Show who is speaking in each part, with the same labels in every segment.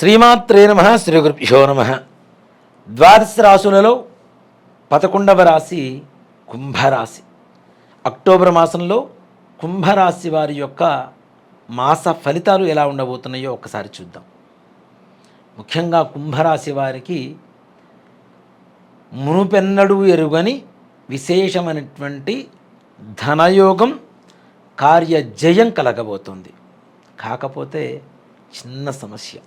Speaker 1: శ్రీమాత్రే నమ శ్రీ గురుభ్యో నమ. ద్వాదశ రాశులలో పదకొండవ రాశి కుంభరాశి. అక్టోబర్ మాసంలో కుంభరాశి వారి యొక్క మాస ఫలితాలు ఎలా ఉండబోతున్నాయో ఒకసారి చూద్దాం. ముఖ్యంగా కుంభరాశి వారికి మునుపెన్నడు ఎరుగని విశేషమైనటువంటి ధనయోగం కార్యజయం కలగబోతుంది. కాకపోతే చిన్న సమస్య.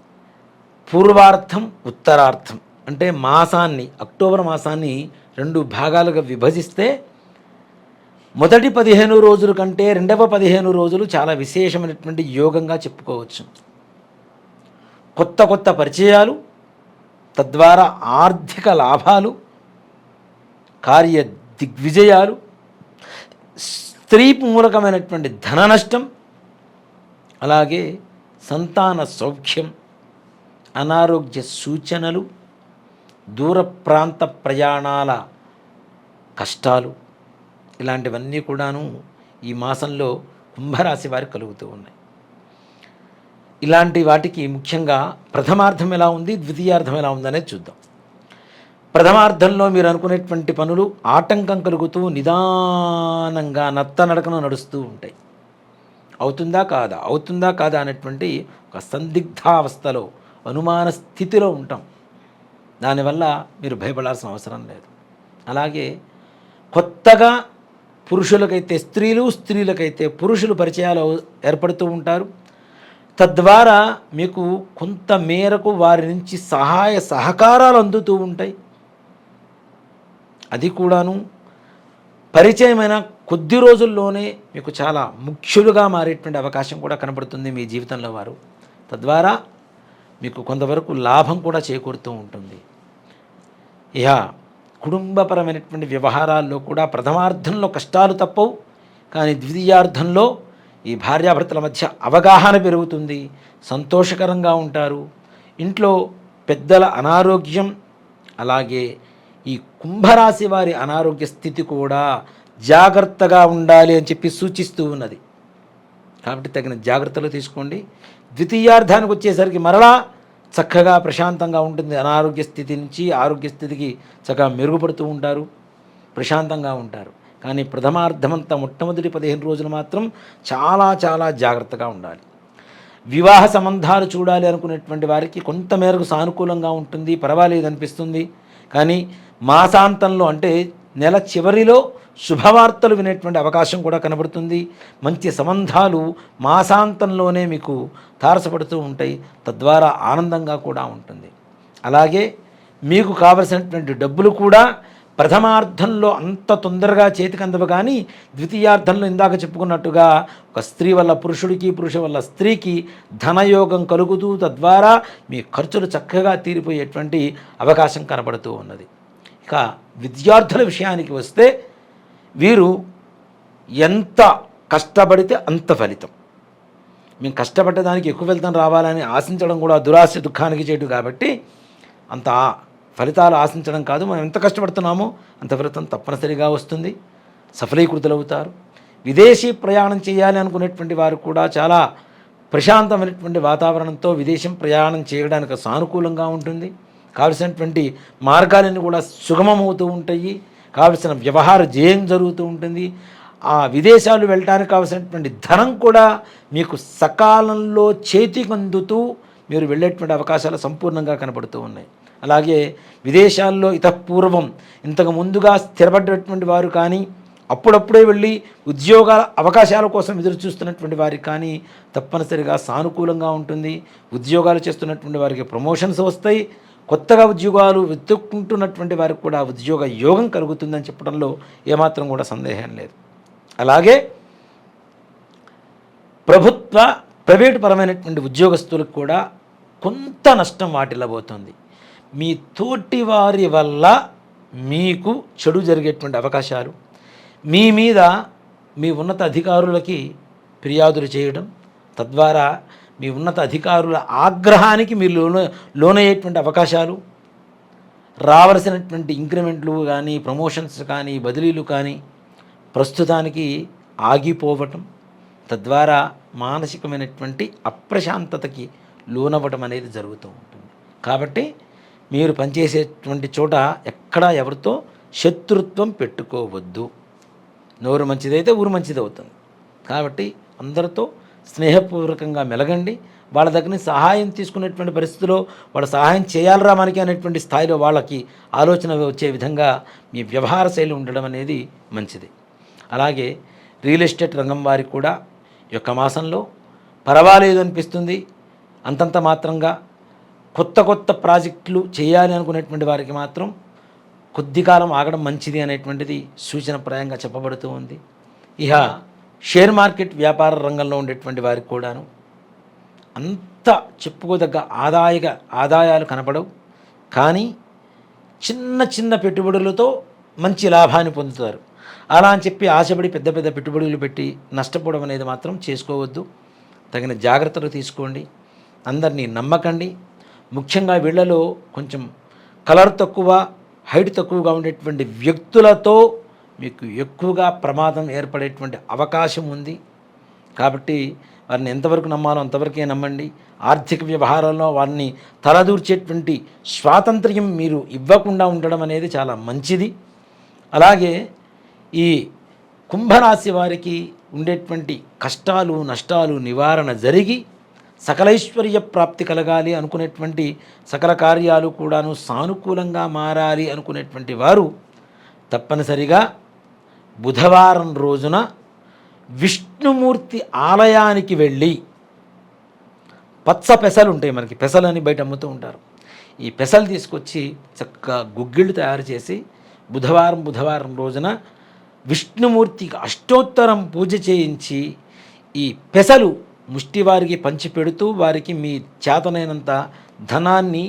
Speaker 1: పూర్వార్థం ఉత్తరార్థం. అంటే మాసాన్ని అక్టోబర్ మాసాన్ని రెండు భాగాలుగా విభజిస్తే మొదటి పదిహేను రోజుల కంటే రెండవ పదిహేను రోజులు చాలా విశేషమైనటువంటి యోగంగా చెప్పుకోవచ్చు. కొత్త కొత్త పరిచయాలు తద్వారా ఆర్థిక లాభాలు కార్య దిగ్విజయాలు స్త్రీ మూలకమైనటువంటి ధన నష్టం అలాగే సంతాన సౌఖ్యం అనారోగ్య సూచనలు దూర ప్రాంత ప్రయాణాల కష్టాలు ఇలాంటివన్నీ కూడాను ఈ మాసంలో కుంభరాశి వారికి కలుగుతూ ఉన్నాయి. ఇలాంటి వాటికి ముఖ్యంగా ప్రథమార్థం ఎలా ఉంది ద్వితీయార్థం ఎలా ఉందనేది చూద్దాం. ప్రథమార్థంలో మీరు అనుకునేటువంటి పనులు ఆటంకం కలుగుతూ నిదానంగా నత్తనడకన నడుస్తూ ఉంటాయి. అవుతుందా కాదా? అవుతుందా కాదా అనేటువంటి ఒక సందిగ్ధావస్థలో అనుమాన స్థితిలో ఉంటాం. దానివల్ల మీరు భయపడాల్సిన అవసరం లేదు. అలాగే కొత్తగా పురుషులకైతే స్త్రీలు స్త్రీలకైతే పురుషులు పరిచయాలు ఏర్పడుతూ ఉంటారు. తద్వారా మీకు కొంత మేరకు వారి నుంచి సహాయ సహకారాలు అందుతూ ఉంటాయి. అది కూడాను పరిచయమైన కొద్ది రోజుల్లోనే మీకు చాలా ముఖ్యులుగా మారేటువంటి అవకాశం కూడా కనబడుతుంది మీ జీవితంలో వారు. తద్వారా మీకు కొంతవరకు లాభం కూడా చేకూరుతూ ఉంటుంది. ఇక కుటుంబపరమైనటువంటి వ్యవహారాల్లో కూడా ప్రథమార్థంలో కష్టాలు తప్పవు. కానీ ద్వితీయార్థంలో ఈ భార్యాభర్తల మధ్య అవగాహన పెరుగుతుంది. సంతోషకరంగా ఉంటారు. ఇంట్లో పెద్దల అనారోగ్యం అలాగే ఈ కుంభరాశి వారి అనారోగ్య స్థితి కూడా జాగ్రత్తగా ఉండాలి అని చెప్పి సూచిస్తూ ఉన్నది. కాబట్టి తగిన జాగ్రత్తలు తీసుకోండి. ద్వితీయార్థానికి వచ్చేసరికి మరలా చక్కగా ప్రశాంతంగా ఉంటుంది. అనారోగ్య స్థితి నుంచి ఆరోగ్య స్థితికి చక్కగా మెరుగుపడుతూ ఉంటారు. ప్రశాంతంగా ఉంటారు. కానీ ప్రథమార్థమంతా మొట్టమొదటి పదిహేను రోజులు మాత్రం చాలా చాలా జాగ్రత్తగా ఉండాలి. వివాహ సంబంధాలు చూడాలి అనుకునేటువంటి వారికి కొంత మేరకు సానుకూలంగా ఉంటుంది. పర్వాలేదు అనిపిస్తుంది. కానీ మాసాంతంలో అంటే నెల చివరిలో శుభవార్తలు వినేటువంటి అవకాశం కూడా కనబడుతుంది. మంచి సంబంధాలు మాసాంతంలోనే మీకు తారసపడుతూ ఉంటాయి. తద్వారా ఆనందంగా కూడా ఉంటుంది. అలాగే మీకు కావలసినటువంటి డబ్బులు కూడా ప్రథమార్థంలో అంత తొందరగా చేతికి అందవు కానీ ద్వితీయార్థంలో ఇందాక చెప్పుకున్నట్టుగా ఒక స్త్రీ వల్ల పురుషుడికి పురుషు వల్ల స్త్రీకి ధనయోగం కలుగుతూ తద్వారా మీ ఖర్చులు చక్కగా తీరిపోయేటువంటి అవకాశం కనబడుతూ ఉన్నది. ఇక విద్యార్థుల విషయానికి వస్తే వీరు ఎంత కష్టపడితే అంత ఫలితం. మేము కష్టపడ్డదానికి ఎక్కువ ఫలితం రావాలని ఆశించడం కూడా దురాశ దుఃఖానికి చేయడు కాబట్టి అంత ఫలితాలు ఆశించడం కాదు. మనం ఎంత కష్టపడుతున్నామో అంత ఫలితం తప్పనిసరిగా వస్తుంది. సఫలీకృతులవుతారు. విదేశీ ప్రయాణం చేయాలి అనుకునేటువంటి వారు కూడా చాలా ప్రశాంతమైనటువంటి వాతావరణంతో విదేశం ప్రయాణం చేయడానికి సానుకూలంగా ఉంటుంది. కావలసినటువంటి మార్గాలన్నీ కూడా సుగమమవుతూ ఉంటాయి. కావలసిన వ్యవహార జయం జరుగుతూ ఉంటుంది. ఆ విదేశాలు వెళ్ళడానికి కావలసినటువంటి ధనం కూడా మీకు సకాలంలో చేతికి అందుతూ మీరు వెళ్ళేటువంటి అవకాశాలు సంపూర్ణంగా కనబడుతూ ఉన్నాయి. అలాగే విదేశాల్లో ఇతపూర్వం ఇంతకు ముందుగా స్థిరపడ్డటువంటి వారు కానీ అప్పుడప్పుడే వెళ్ళి ఉద్యోగాల అవకాశాల కోసం ఎదురు చూస్తున్నటువంటి వారికి కానీ తప్పనిసరిగా సానుకూలంగా ఉంటుంది. ఉద్యోగాలు చేస్తున్నటువంటి వారికి ప్రమోషన్స్ వస్తాయి. కొత్తగా ఉద్యోగాలు వెతుక్కుంటున్నటువంటి వారికి కూడా ఉద్యోగ యోగం కలుగుతుందని చెప్పడంలో ఏమాత్రం కూడా సందేహం లేదు. అలాగే ప్రభుత్వ ప్రైవేటు పరమైనటువంటి ఉద్యోగస్తులకు కూడా కొంత నష్టం వాటిల్లబోతుంది. మీ తోటి వారి వల్ల మీకు చెడు జరిగేటువంటి అవకాశాలు మీ మీద మీ ఉన్నత అధికారులకి ఫిర్యాదులు చేయడం తద్వారా మీ ఉన్నత అధికారుల ఆగ్రహానికి మీరు లోన లోనయ్యేటువంటి అవకాశాలు రావలసినటువంటి ఇంక్రిమెంట్లు కానీ ప్రమోషన్స్ కానీ బదిలీలు కానీ ప్రస్తుతానికి ఆగిపోవటం తద్వారా మానసికమైనటువంటి అప్రశాంతతకి లోనవ్వటం అనేది జరుగుతూ ఉంటుంది. కాబట్టి మీరు పనిచేసేటువంటి చోట ఎక్కడా ఎవరితో శత్రుత్వం పెట్టుకోవద్దు. నోరు మంచిదైతే ఊరు మంచిది అవుతుంది కాబట్టి అందరితో స్నేహపూర్వకంగా మెలగండి. వాళ్ళ దగ్గర నుంచి సహాయం తీసుకునేటువంటి పరిస్థితిలో వాళ్ళ సహాయం చేయాలరా మనకి అనేటువంటి స్థాయిలో వాళ్ళకి ఆలోచన వచ్చే విధంగా మీ వ్యవహార శైలి ఉండడం అనేది మంచిది. అలాగే రియల్ ఎస్టేట్ రంగం వారికి కూడా ఈ యొక్క మాసంలో పర్వాలేదు అనిపిస్తుంది. అంతంత మాత్రంగా కొత్త కొత్త ప్రాజెక్టులు చేయాలి అనుకునేటువంటి వారికి మాత్రం కొద్ది కాలం ఆగడం మంచిది అనేటువంటిది సూచనప్రాయంగా చెప్పబడుతూ ఉంది. ఇహ షేర్ మార్కెట్ వ్యాపార రంగంలో ఉండేటువంటి వారికి కూడాను అంత చెప్పుకోదగ్గ ఆదాయక ఆదాయాలు కనపడవు. కానీ చిన్న చిన్న పెట్టుబడులతో మంచి లాభాన్ని పొందుతారు. అలా అని చెప్పి ఆశపడి పెద్ద పెద్ద పెట్టుబడులు పెట్టి నష్టపోవడం అనేది మాత్రం చేసుకోవద్దు. తగిన జాగ్రత్తలు తీసుకోండి. అందరినీ నమ్మకండి. ముఖ్యంగా వీళ్ళలో కొంచెం కలర్ తక్కువ హైట్ తక్కువగా ఉండేటువంటి వ్యక్తులతో మీకు ఎక్కువగా ప్రమాదం ఏర్పడేటువంటి అవకాశం ఉంది. కాబట్టి వారిని ఎంతవరకు నమ్మాలో అంతవరకే నమ్మండి. ఆర్థిక వ్యవహారాల్లో వారిని తలదూర్చేటువంటి స్వాతంత్ర్యం మీరు ఇవ్వకుండా ఉండడం అనేది చాలా మంచిది. అలాగే ఈ కుంభరాశి వారికి ఉండేటువంటి కష్టాలు నష్టాలు నివారణ జరిగి సకలైశ్వర్య ప్రాప్తి కలగాలి అనుకునేటువంటి సకల కార్యాలు కూడాను సానుకూలంగా మారాలి అనుకునేటువంటి వారు తప్పనిసరిగా బుధవారం రోజున విష్ణుమూర్తి ఆలయానికి వెళ్ళి పచ్చ పెసలు ఉంటాయి మనకి పెసలు అని బయట అమ్ముతూ ఉంటారు. ఈ పెసలు తీసుకొచ్చి చక్కగా గుగ్గిళ్ళు తయారు చేసి బుధవారం బుధవారం రోజున విష్ణుమూర్తికి అష్టోత్తరం పూజ చేయించి ఈ పెసలు ముష్టివారికి పంచిపెడుతూ వారికి మీ చేతనైనంత ధనాన్ని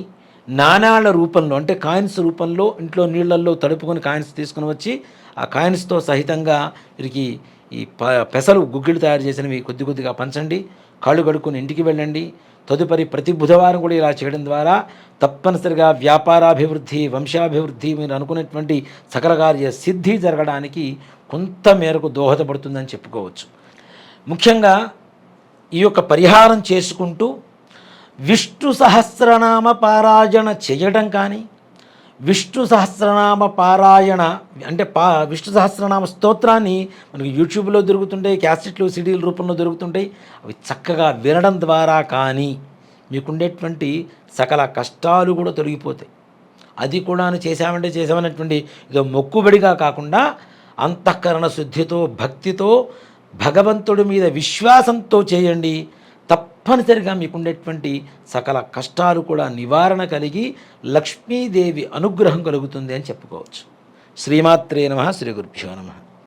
Speaker 1: నాణాల రూపంలో అంటే కాయిన్స్ రూపంలో ఇంట్లో నీళ్ళల్లో తడుపుకొని కాయిన్స్ తీసుకుని వచ్చి ఆ కాయిన్స్తో సహితంగా వీరికి ఈ ప పెసలు గుగ్గిళ్ళు తయారు చేసినవి కొద్ది కొద్దిగా పంచండి కాళ్ళు కడుక్కుని ఇంటికి వెళ్ళండి. తదుపరి ప్రతి బుధవారం కూడా ఇలా చేయడం ద్వారా తప్పనిసరిగా వ్యాపారాభివృద్ధి వంశాభివృద్ధి మీరు అనుకునేటువంటి సకల కార్య సిద్ధి జరగడానికి కొంత మేరకు దోహదపడుతుందని చెప్పుకోవచ్చు. ముఖ్యంగా ఈ యొక్క పరిహారం చేసుకుంటూ విష్ణు సహస్రనామ పారాయణ చేయడం కానీ విష్ణు సహస్రనామ పారాయణ అంటే పా విష్ణు సహస్రనామ స్తోత్రాన్ని మనకి యూట్యూబ్లో దొరుకుతుంటాయి క్యాసెట్లు సిడీల రూపంలో దొరుకుతుంటాయి. అవి చక్కగా వినడం ద్వారా కానీ మీకుండేటువంటి సకల కష్టాలు కూడా తొలగిపోతాయి. అది కూడా చేశామంటే చేసామనేటువంటి ఇదో మొక్కుబడిగా కాకుండా అంతఃకరణ శుద్ధితో భక్తితో భగవంతుడి మీద విశ్వాసంతో చేయండి. తప్పనిసరిగా మీకుండేటువంటి సకల కష్టాలు కూడా నివారణ కలిగి లక్ష్మీదేవి అనుగ్రహం కలుగుతుంది అని చెప్పుకోవచ్చు. శ్రీమాత్రే నమ శ్రీ గురుభ్యో నమ.